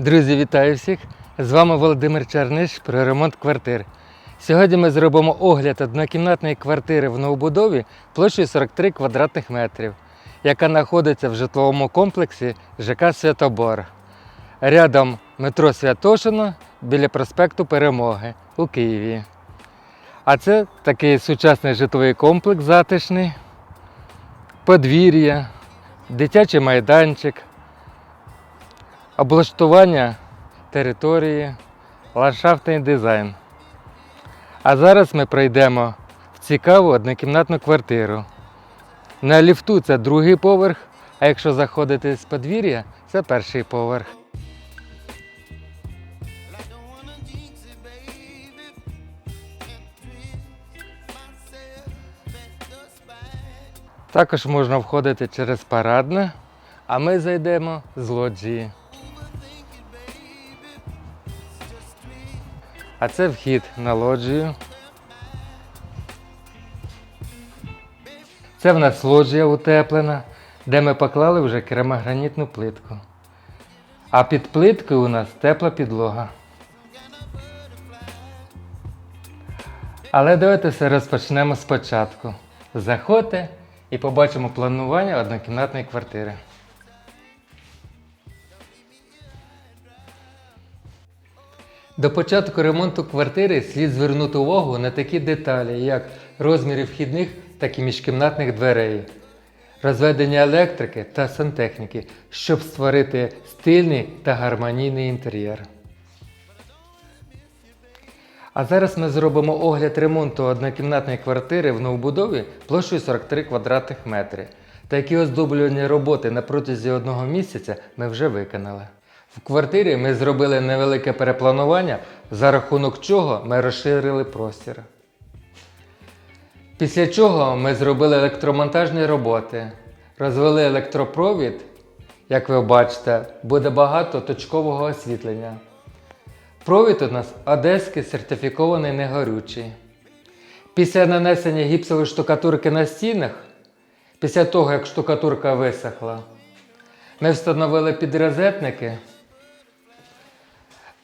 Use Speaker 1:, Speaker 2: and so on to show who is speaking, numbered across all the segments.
Speaker 1: Друзі, вітаю всіх! З вами Володимир Черниш про ремонт квартир. Сьогодні ми зробимо огляд однокімнатної квартири в новобудові площею 43 квадратних метрів, яка знаходиться в житловому комплексі ЖК Святобор. Рядом метро Святошино біля проспекту Перемоги у Києві. А це такий сучасний житловий комплекс затишний, подвір'я, дитячий майданчик, облаштування території, ландшафтний дизайн. А зараз ми пройдемо в цікаву однокімнатну квартиру. На ліфту це другий поверх, а якщо заходити з подвір'я, це перший поверх. Також можна входити через парадне, а ми зайдемо з лоджії. А це вхід на лоджію. Це в нас лоджія утеплена, де ми поклали вже керамогранітну плитку. А під плиткою у нас тепла підлога. Але давайте все розпочнемо спочатку. Заходьте і побачимо планування однокімнатної квартири. До початку ремонту квартири слід звернути увагу на такі деталі, як розміри вхідних, так і міжкімнатних дверей, розведення електрики та сантехніки, щоб створити стильний та гармонійний інтер'єр. А зараз ми зробимо огляд ремонту однокімнатної квартири в новобудові площею 43 квадратних метри. Такі оздоблювальні роботи на протязі одного місяця ми вже виконали. В квартирі ми зробили невелике перепланування, за рахунок чого ми розширили простір. Після чого ми зробили електромонтажні роботи, розвели електропровід. Як ви бачите, буде багато точкового освітлення. Провід у нас одеський сертифікований негорючий. Після нанесення гіпсової штукатурки на стінах, після того як штукатурка висохла, ми встановили підрозетники,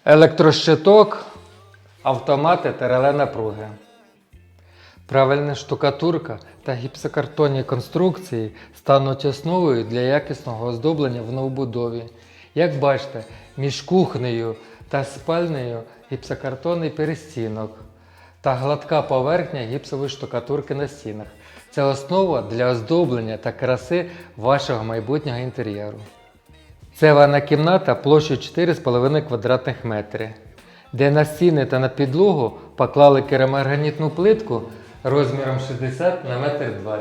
Speaker 1: електрощиток, автомати та реле напруги. Правильна штукатурка та гіпсокартонні конструкції стануть основою для якісного оздоблення в новобудові. Як бачите, між кухнею та спальнею гіпсокартонний перестінок та гладка поверхня гіпсової штукатурки на стінах. Це основа для оздоблення та краси вашого майбутнього інтер'єру. Це ванна кімната площею 4,5 квадратних метри, де на стіни та на підлогу поклали керамогранітну плитку розміром 60 на 1,20 м.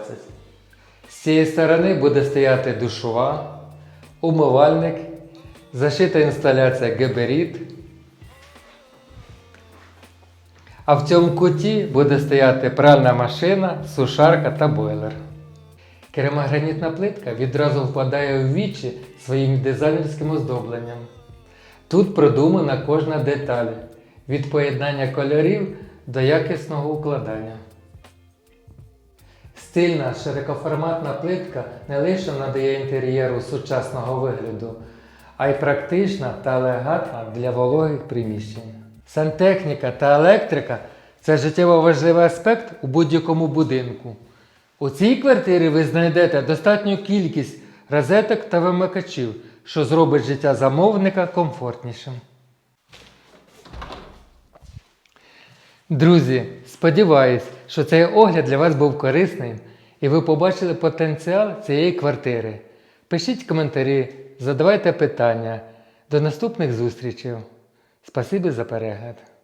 Speaker 1: З цієї сторони буде стояти душова, умивальник, зашита інсталяція габарит. А в цьому куті буде стояти пральна машина, сушарка та бойлер. Керамогранітна плитка відразу впадає у вічі своїм дизайнерським оздобленням. Тут продумана кожна деталь від поєднання кольорів до якісного укладання. Стильна широкоформатна плитка не лише надає інтер'єру сучасного вигляду, а й практична та елегантна для вологих приміщень. Сантехніка та електрика це життєво важливий аспект у будь-якому будинку. У цій квартирі ви знайдете достатню кількість розеток та вимикачів, що зробить життя замовника комфортнішим. Друзі, сподіваюсь, що цей огляд для вас був корисним і ви побачили потенціал цієї квартири. Пишіть коментарі, задавайте питання. До наступних зустрічей. Спасибі за перегляд.